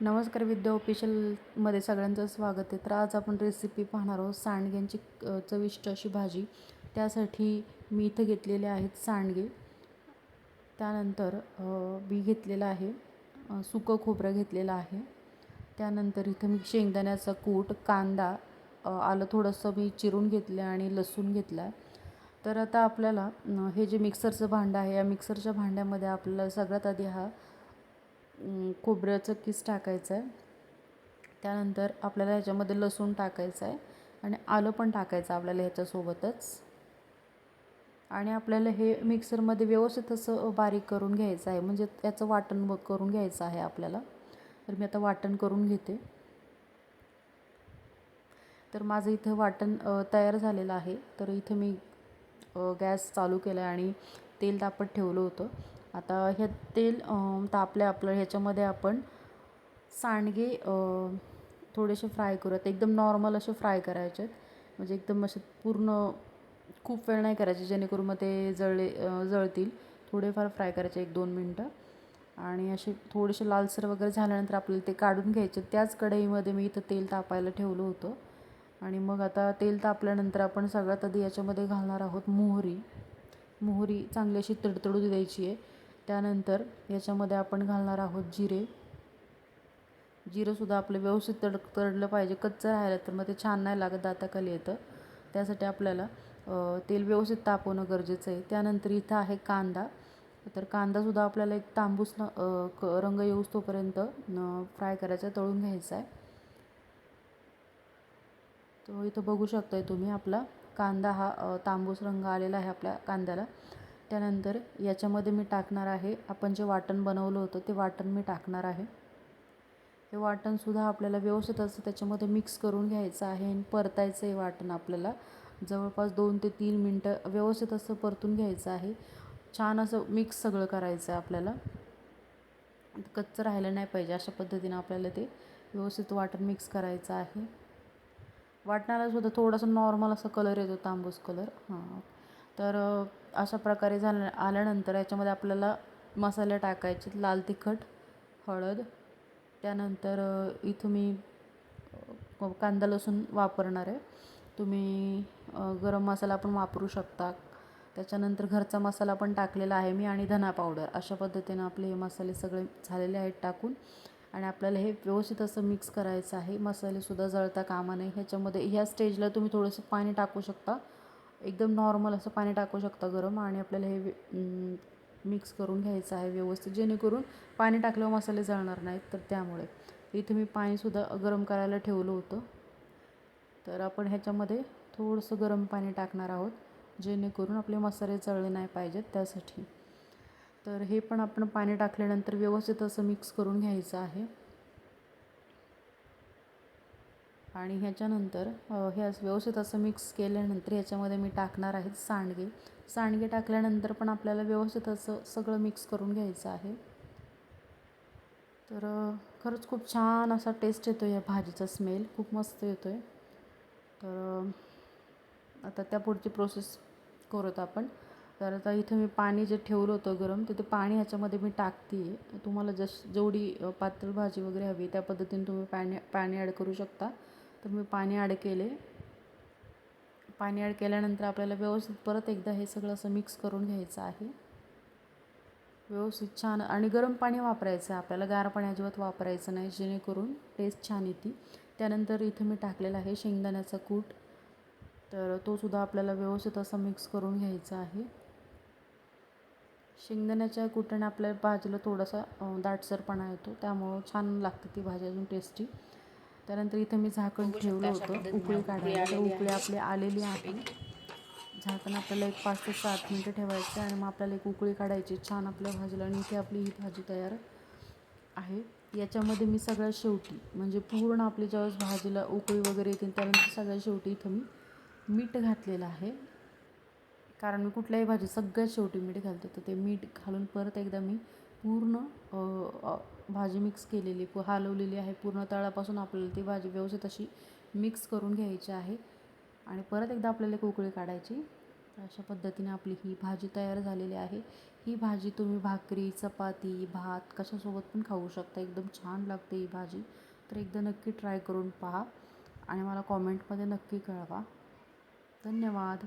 नमस्कार विद्या ऑफिशियलमध्ये सगळ्यांचं स्वागत आहे. तर आज आपण रेसिपी पाहणार आहोत सांडग्यांची चविष्ट अशी भाजी. त्यासाठी मी इथं घेतलेले आहेत सांडगे. त्यानंतर बी घेतलेलं आहे सुकं खोबरं घेतलेलं आहे. त्यानंतर इथं मी शेंगदाण्याचा कूट कांदा आलं थोडंसं मी चिरून घेतलं आणि लसूण घेतला आहे. तर आता आपल्याला हे जे मिक्सरचं भांडं आहे या मिक्सरच्या भांड्यामध्ये आपल्याला सगळ्यात आधी हा खोबऱ्याचं किस टाकायचं आहे. त्यानंतर आपल्याला ह्याच्यामध्ये लसूण टाकायचं आहे आणि आलं पण टाकायचं आहे आपल्याला ह्याच्यासोबतच. आणि आपल्याला हे मिक्सरमध्ये व्यवस्थित असं बारीक करून घ्यायचं आहे. म्हणजे त्याचं वाटण ब- करून घ्यायचं आहे आपल्याला. तर मी आता वाटण करून घेते. तर माझं इथं वाटण तयार झालेलं आहे. तर इथं मी गॅस चालू केला आहे आणि तेल तापत ठेवलं होतं. आता हे तेल तापल्या आपलं ह्याच्यामध्ये आपण सांडगे थोडेसे फ्राय करूयात. एकदम नॉर्मल असे फ्राय करायचे आहेत म्हणजे एकदम असे पूर्ण खूप वेळ नाही करायचे जेणेकरून मग ते जळले जळतील. थोडेफार फ्राय करायचे एक दोन मिनटं. आणि असे थोडेसे लालसर वगैरे झाल्यानंतर आपल्याला ते काढून घ्यायचे. त्याच कढईमध्ये मी इथं तेल तापायला ठेवलं होतं. आणि मग आता तेल तापल्यानंतर आपण सगळ्यात आधी याच्यामध्ये घालणार आहोत मोहरी. मोहरी चांगली अशी तडतडू द्यायची आहे. त्यानंतर याच्यामध्ये आपण घालणार आहोत जिरे. जिरंसुद्धा आपलं व्यवस्थित तड तडलं पाहिजे. कच्चं राहिलं तर मग ते छान नाही लागत दाताखाली येतं. त्यासाठी आपल्याला तेल व्यवस्थित तापवणं गरजेचं आहे. त्यानंतर इथं आहे कांदा. तर कांदासुद्धा आपल्याला एक तांबूस न- क रंग येऊस तोपर्यंत फ्राय करायचा तळून घ्यायचा आहे. तो इथं बघू शकताय तुम्ही आपला कांदा हा तांबूस रंग आलेला आहे आपल्या कांद्याला. त्यानंतर याच्यामध्ये मी टाकणार आहे आपण जे वाटण बनवलं होतं ते वाटण मी टाकणार आहे. हे वाटणसुद्धा आपल्याला व्यवस्थित असं त्याच्यामध्ये मिक्स करून घ्यायचं आहे आणि परतायचं आहे वाटण आपल्याला. जवळपास दोन ते तीन मिनटं व्यवस्थित असं परतून घ्यायचं आहे. छान असं मिक्स सगळं करायचं आहे आपल्याला. कच्चं राहिलं नाही पाहिजे अशा पद्धतीनं आपल्याला ते व्यवस्थित वाटण मिक्स करायचं आहे. वाटणाला सुद्धा थोडासा नॉर्मल असा कलर येतो तांबूस कलर हां. तर अशा प्रकारे झाल्या आल्यानंतर याच्यामध्ये आपल्याला मसाले टाकायचे लाल तिखट हळद त्यानंतर इथं मी कांदा लसूण वापरणार आहे. तुम्ही गरम मसाला पण वापरू शकता. त्याच्यानंतर घरचा मसाला पण टाकलेला आहे मी आणि धना पावडर. अशा पद्धतीनं आपले हे मसाले सगळे झालेले आहेत टाकून. आणि आपल्याला हे व्यवस्थित असं मिक्स करायचं आहे. मसालेसुद्धा जळता कामा नये. ह्याच्यामध्ये ह्या स्टेजला तुम्ही थोडंसं पाणी टाकू शकता. एकदम नॉर्मल असं पाणी टाकू शकता गरम आणि आपल्याला हे मिक्स करून घ्यायचं आहे व्यवस्थित. जेणेकरून पाणी टाकल्यावर मसाले जळणार नाहीत तर त्यामुळे. इथे मी पाणीसुद्धा गरम करायला ठेवलं होतं. तर आपण ह्याच्यामध्ये थोडंसं गरम पाणी टाकणार आहोत जेणेकरून आपले मसाले जळले नाही पाहिजेत त्यासाठी. तर हे पण आपण पाणी टाकल्यानंतर व्यवस्थित असं मिक्स करून घ्यायचं आहे. आणि ह्याच्यानंतर हे असं व्यवस्थित असं मिक्स केल्यानंतर ह्याच्यामध्ये मी टाकणार आहे सांडगे. सांडगे टाकल्यानंतर पण आपल्याला व्यवस्थित असं सगळं मिक्स करून घ्यायचं आहे. तर खरंच खूप छान असा टेस्ट येतो या भाजीचा स्मेल खूप मस्त येतो आहे तर आता त्या पुढची प्रोसेस करत आपण. तर आता इथं मी पाणी जे ठेवलं होतं गरम तिथे पाणी ह्याच्यामध्ये मी टाकते आहे तुम्हाला जस जेवढी पातळ भाजी वगैरे हवी त्या पद्धतीने तुम्ही पाणी पाणी ॲड करू शकता. तर मी पाणी ॲड केले. पाणी ॲड केल्यानंतर आपल्याला व्यवस्थित परत एकदा हे सगळं असं मिक्स करून घ्यायचं आहे. व्यवस्थित छान आणि गरम पाणी वापरायचं आहे. आपल्याला गार पाणी अजिबात वापरायचं नाही जेणेकरून टेस्ट छान येते. त्यानंतर इथं मी टाकलेला आहे शेंगदाण्याचा कूट. तर तो सुद्धा आपल्याला व्यवस्थित असं मिक्स करून घ्यायचा आहे. शेंगदाण्याच्या कुटाने आपल्या भाजीला थोडासा दाटसरपणा येतो. त्यामुळं छान लागते ती भाजी अजून टेस्टी त्यानंतर इथं मी झाकण ठेवलं होतं. उकळी काढायला. तर उकळी आपली आलेली आहे. झाकण आपल्याला एक पाच ते सात मिनटं ठेवायचं आणि मग आपल्याला एक उकळी काढायची. छान आपल्या भाजीला आणि इथे आपली ही भाजी तयार आहे. याच्यामध्ये मी सगळ्यात शेवटी म्हणजे पूर्ण आपली ज्यावेळेस भाजीला उकळी वगैरे येते त्यानंतर सगळ्यात शेवटी इथं मी मीठ घातलेलं आहे. कारण मी कुठल्याही भाजी सगळ्यात शेवटी मीठ घालते तर ते मीठ घालून परत एकदा मी पूर्ण भाजी मिक्स केलेली पू हलवलेली आहे. पूर्ण तळापासून आपल्याला ती भाजी व्यवस्थित अशी मिक्स करून घ्यायची आहे. आणि परत एकदा आपल्याला एक उकळी काढायची. अशा पद्धतीने आपली ही भाजी तयार झालेली आहे. ही भाजी तुम्ही भाकरी चपाती भात कशासोबत पण खाऊ शकता. एकदम छान लागते ही भाजी. तर एकदा नक्की ट्राय करून पहा. आणि मला कॉमेंटमध्ये नक्की कळवा. धन्यवाद.